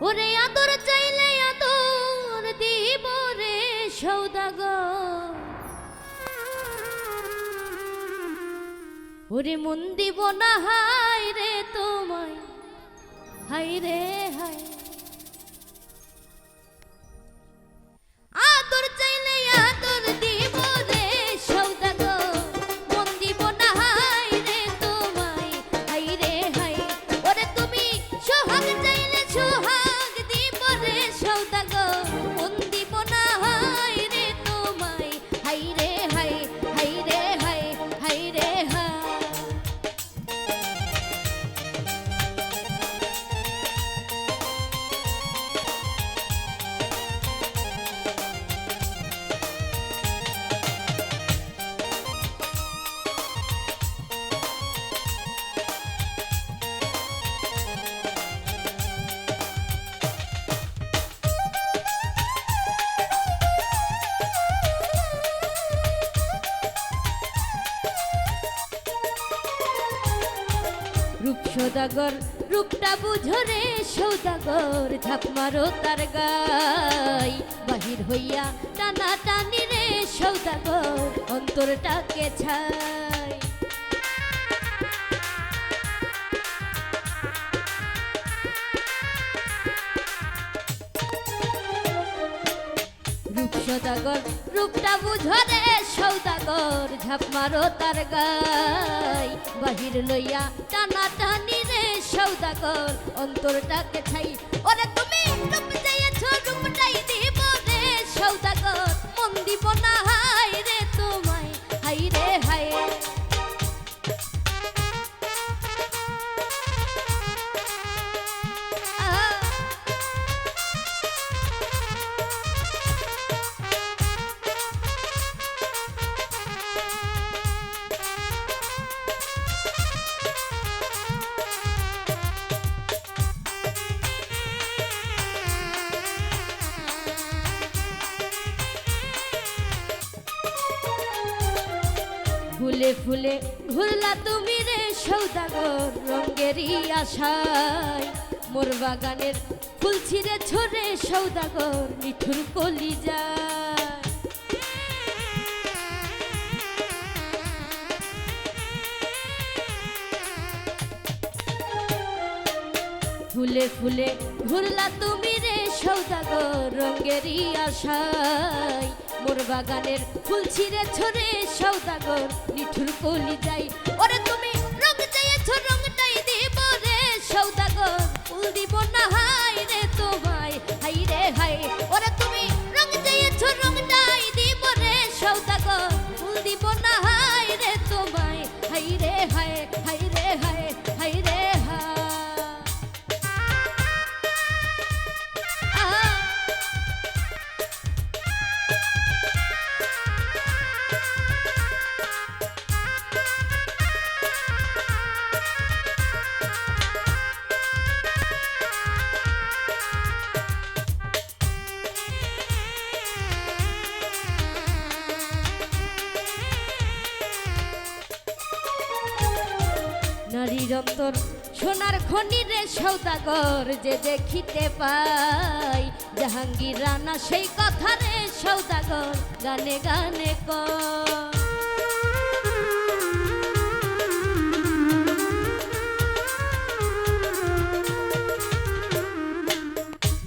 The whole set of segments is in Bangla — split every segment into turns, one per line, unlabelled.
ওরে আদর চাইলে আদর দিব রে সৌদাগর ওরে মন দিব না হাই রে তোমায়। হাই রে হাই রূপ সৌদাগর, রূপটা বুঝো রে সৌদাগর, ঝাপ মারো তার গাই। বাহির হইয়া টানা টানি রে সৌদাগর, অন্তরটাকে ছাই। সদাগর রূপটা বুঝো রে সৌদাগর, ঝাপ মারো তার গাই। বাহির লইয়া টানা টানি রে সৌদাগর, অন্তরটাকে ছাই, ওরে ফুলে ফুলে ঘুরলা তুমি রে সৌদাগর রঙ্গেরই আশায়। মোর বাগানের ফুল ছিঁড়ে ছোড়ে সৌদাগর মিঠুর কলি যায় ফুলে ফুলে ঘুরলা তুমি রে সৌদাগর রঙ্গেরই আশায়। মোর বাগানের ফুল ছিঁড়ে ছড়ে সৌদাগর নিঠুর কলি যাই। ওরে তুমি নারীর অন্তর সোনার খনি রে সৌদাগর যে দেখিতে পাই। জাহাঙ্গীর রানা সেই কথা রে সৌদাগর, গানে গানে কয়।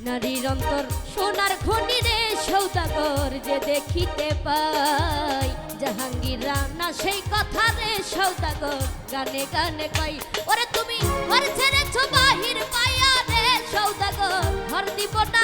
নারীর অন্তর সোনার খনি রে সৌদাগর যে দেখিতে পাই। জাহাঙ্গীর রানা সেই কথা রে সৌদাগর, গানে গানে কই ওরে তুমি ঘর ছেড়েছো, বাহির পাইয়া রে সৌদাগর, ঘর দিব না